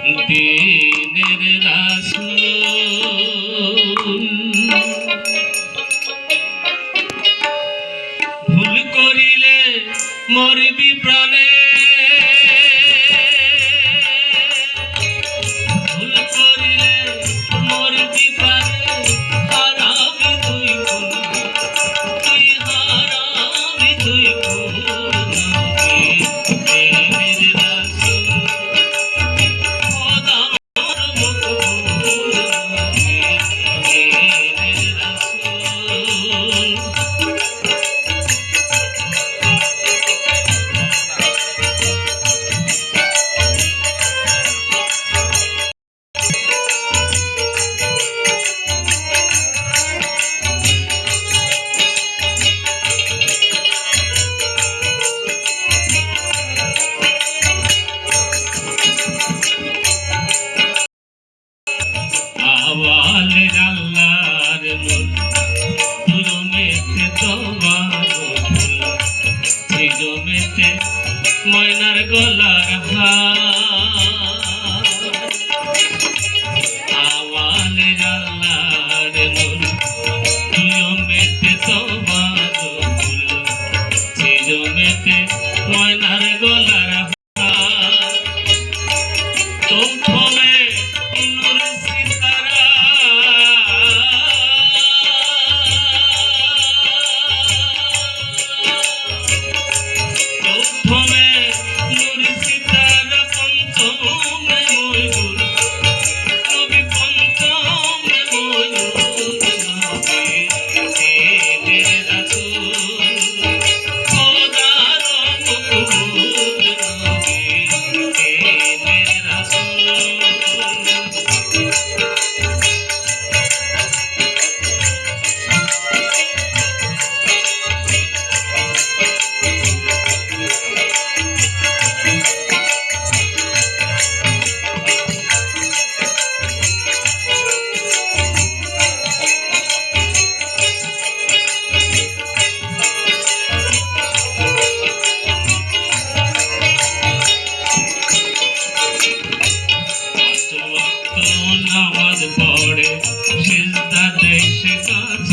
দিনের রাসুল। ভুল করিলে মরবি প্রাণে গলার ভার। আওয়াজ আল্লাহর Música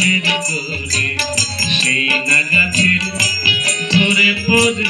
গাছের ধরে সেই না গাছের ধরে পরে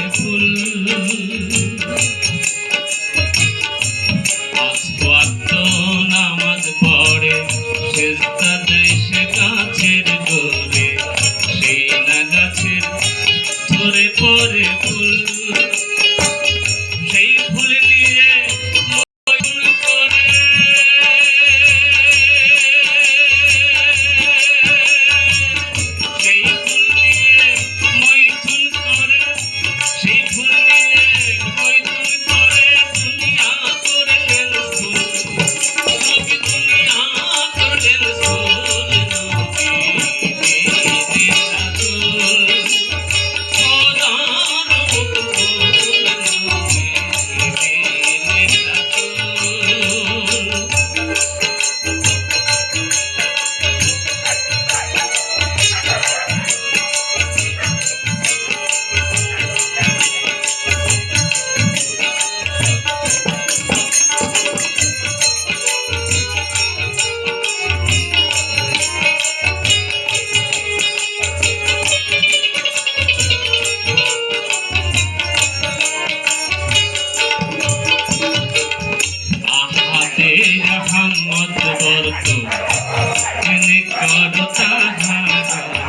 स्वागता